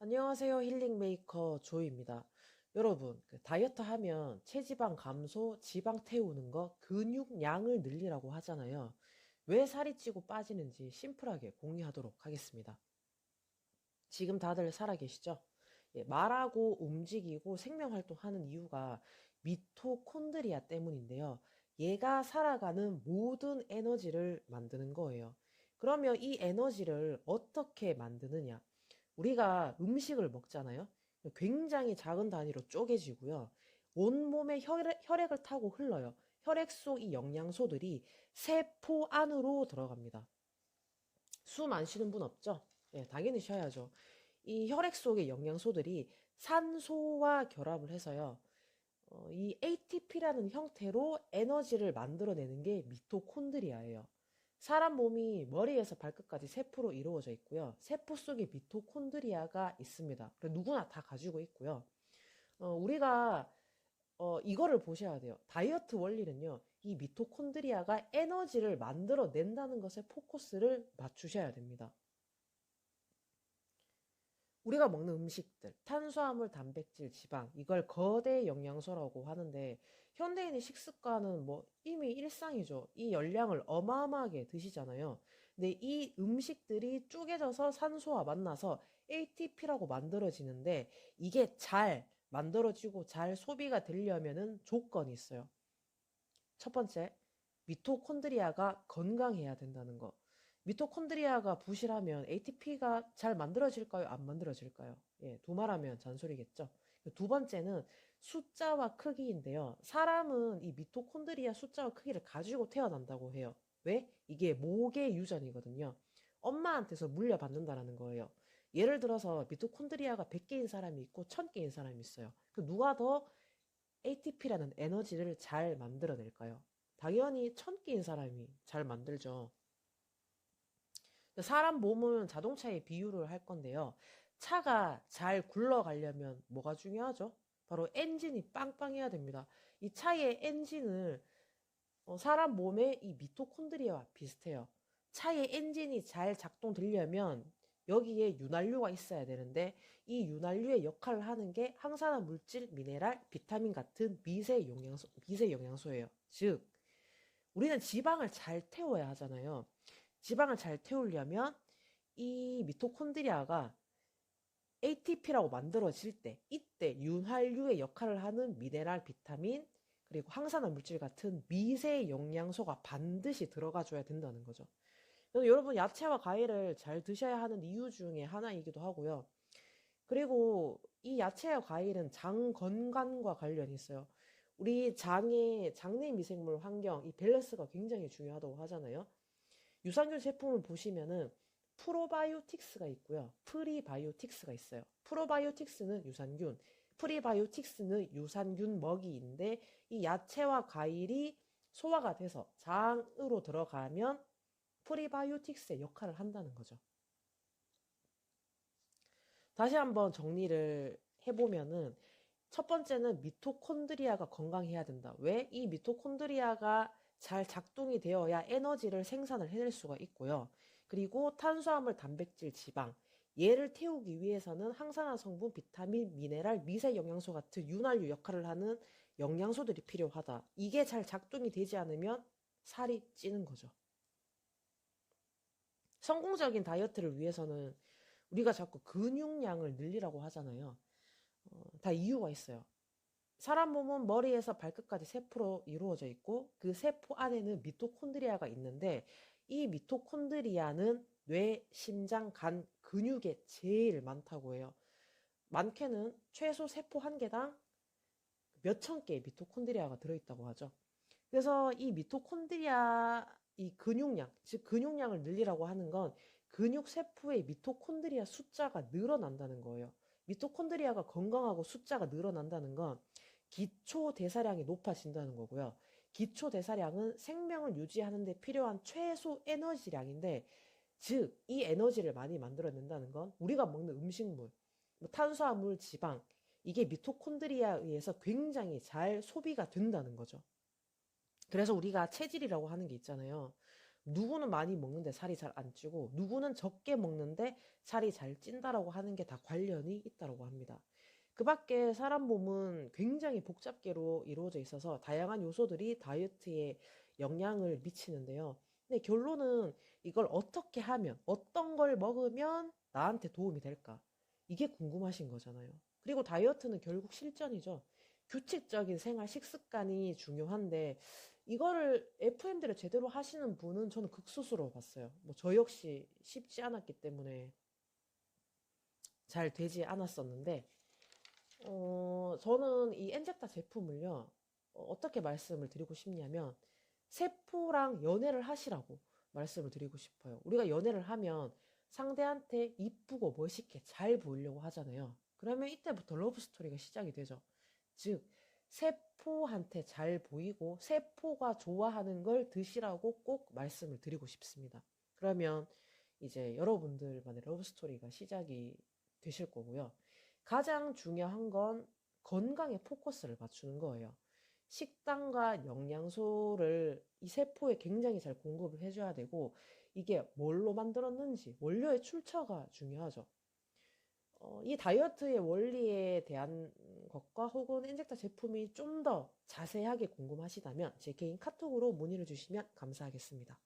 안녕하세요. 힐링 메이커 조이입니다. 여러분, 그 다이어트 하면 체지방 감소, 지방 태우는 거, 근육량을 늘리라고 하잖아요. 왜 살이 찌고 빠지는지 심플하게 공유하도록 하겠습니다. 지금 다들 살아계시죠? 예, 말하고 움직이고 생명활동하는 이유가 미토콘드리아 때문인데요. 얘가 살아가는 모든 에너지를 만드는 거예요. 그러면 이 에너지를 어떻게 만드느냐? 우리가 음식을 먹잖아요. 굉장히 작은 단위로 쪼개지고요. 온몸에 혈액, 혈액을 타고 흘러요. 혈액 속 이 영양소들이 세포 안으로 들어갑니다. 숨 안 쉬는 분 없죠? 예, 당연히 쉬어야죠. 이 혈액 속의 영양소들이 산소와 결합을 해서요. 어, 이 ATP라는 형태로 에너지를 만들어내는 게 미토콘드리아예요. 사람 몸이 머리에서 발끝까지 세포로 이루어져 있고요. 세포 속에 미토콘드리아가 있습니다. 누구나 다 가지고 있고요. 어, 우리가 어, 이거를 보셔야 돼요. 다이어트 원리는요. 이 미토콘드리아가 에너지를 만들어낸다는 것에 포커스를 맞추셔야 됩니다. 우리가 먹는 음식들, 탄수화물, 단백질, 지방, 이걸 거대 영양소라고 하는데, 현대인의 식습관은 뭐 이미 일상이죠. 이 열량을 어마어마하게 드시잖아요. 근데 이 음식들이 쪼개져서 산소와 만나서 ATP라고 만들어지는데, 이게 잘 만들어지고 잘 소비가 되려면은 조건이 있어요. 첫 번째, 미토콘드리아가 건강해야 된다는 거. 미토콘드리아가 부실하면 ATP가 잘 만들어질까요? 안 만들어질까요? 예, 두 말하면 잔소리겠죠. 두 번째는 숫자와 크기인데요. 사람은 이 미토콘드리아 숫자와 크기를 가지고 태어난다고 해요. 왜? 이게 목의 유전이거든요. 엄마한테서 물려받는다라는 거예요. 예를 들어서 미토콘드리아가 100개인 사람이 있고 1000개인 사람이 있어요. 그 누가 더 ATP라는 에너지를 잘 만들어낼까요? 당연히 1000개인 사람이 잘 만들죠. 사람 몸은 자동차에 비유를 할 건데요. 차가 잘 굴러가려면 뭐가 중요하죠? 바로 엔진이 빵빵해야 됩니다. 이 차의 엔진을 어, 사람 몸의 이 미토콘드리아와 비슷해요. 차의 엔진이 잘 작동되려면 여기에 윤활유가 있어야 되는데 이 윤활유의 역할을 하는 게 항산화 물질, 미네랄, 비타민 같은 미세 영양소, 미세 영양소예요. 즉, 우리는 지방을 잘 태워야 하잖아요. 지방을 잘 태우려면 이 미토콘드리아가 ATP라고 만들어질 때 이때 윤활유의 역할을 하는 미네랄, 비타민 그리고 항산화 물질 같은 미세 영양소가 반드시 들어가 줘야 된다는 거죠. 그래서 여러분 야채와 과일을 잘 드셔야 하는 이유 중에 하나이기도 하고요. 그리고 이 야채와 과일은 장 건강과 관련이 있어요. 우리 장의 장내 미생물 환경 이 밸런스가 굉장히 중요하다고 하잖아요. 유산균 제품을 보시면은 프로바이오틱스가 있고요. 프리바이오틱스가 있어요. 프로바이오틱스는 유산균, 프리바이오틱스는 유산균 먹이인데 이 야채와 과일이 소화가 돼서 장으로 들어가면 프리바이오틱스의 역할을 한다는 거죠. 다시 한번 정리를 해보면은 첫 번째는 미토콘드리아가 건강해야 된다. 왜? 이 미토콘드리아가 잘 작동이 되어야 에너지를 생산을 해낼 수가 있고요. 그리고 탄수화물, 단백질, 지방 얘를 태우기 위해서는 항산화 성분, 비타민, 미네랄, 미세 영양소 같은 윤활유 역할을 하는 영양소들이 필요하다. 이게 잘 작동이 되지 않으면 살이 찌는 거죠. 성공적인 다이어트를 위해서는 우리가 자꾸 근육량을 늘리라고 하잖아요. 어, 다 이유가 있어요. 사람 몸은 머리에서 발끝까지 세포로 이루어져 있고 그 세포 안에는 미토콘드리아가 있는데 이 미토콘드리아는 뇌, 심장, 간, 근육에 제일 많다고 해요. 많게는 최소 세포 한 개당 몇천 개의 미토콘드리아가 들어있다고 하죠. 그래서 이 미토콘드리아 이 근육량, 즉 근육량을 늘리라고 하는 건 근육 세포의 미토콘드리아 숫자가 늘어난다는 거예요. 미토콘드리아가 건강하고 숫자가 늘어난다는 건 기초 대사량이 높아진다는 거고요. 기초 대사량은 생명을 유지하는 데 필요한 최소 에너지량인데 즉 이 에너지를 많이 만들어낸다는 건 우리가 먹는 음식물, 뭐 탄수화물, 지방 이게 미토콘드리아에 의해서 굉장히 잘 소비가 된다는 거죠. 그래서 우리가 체질이라고 하는 게 있잖아요. 누구는 많이 먹는데 살이 잘 안 찌고 누구는 적게 먹는데 살이 잘 찐다라고 하는 게 다 관련이 있다고 합니다. 그 밖에 사람 몸은 굉장히 복잡계로 이루어져 있어서 다양한 요소들이 다이어트에 영향을 미치는데요. 근데 결론은 이걸 어떻게 하면, 어떤 걸 먹으면 나한테 도움이 될까? 이게 궁금하신 거잖아요. 그리고 다이어트는 결국 실전이죠. 규칙적인 생활 식습관이 중요한데 이거를 FM대로 제대로 하시는 분은 저는 극소수로 봤어요. 뭐 저 역시 쉽지 않았기 때문에 잘 되지 않았었는데 어, 저는 이 엔젝타 제품을요, 어, 어떻게 말씀을 드리고 싶냐면, 세포랑 연애를 하시라고 말씀을 드리고 싶어요. 우리가 연애를 하면 상대한테 이쁘고 멋있게 잘 보이려고 하잖아요. 그러면 이때부터 러브 스토리가 시작이 되죠. 즉, 세포한테 잘 보이고 세포가 좋아하는 걸 드시라고 꼭 말씀을 드리고 싶습니다. 그러면 이제 여러분들만의 러브 스토리가 시작이 되실 거고요. 가장 중요한 건 건강에 포커스를 맞추는 거예요. 식단과 영양소를 이 세포에 굉장히 잘 공급을 해줘야 되고, 이게 뭘로 만들었는지, 원료의 출처가 중요하죠. 어, 이 다이어트의 원리에 대한 것과 혹은 인젝터 제품이 좀 더 자세하게 궁금하시다면 제 개인 카톡으로 문의를 주시면 감사하겠습니다.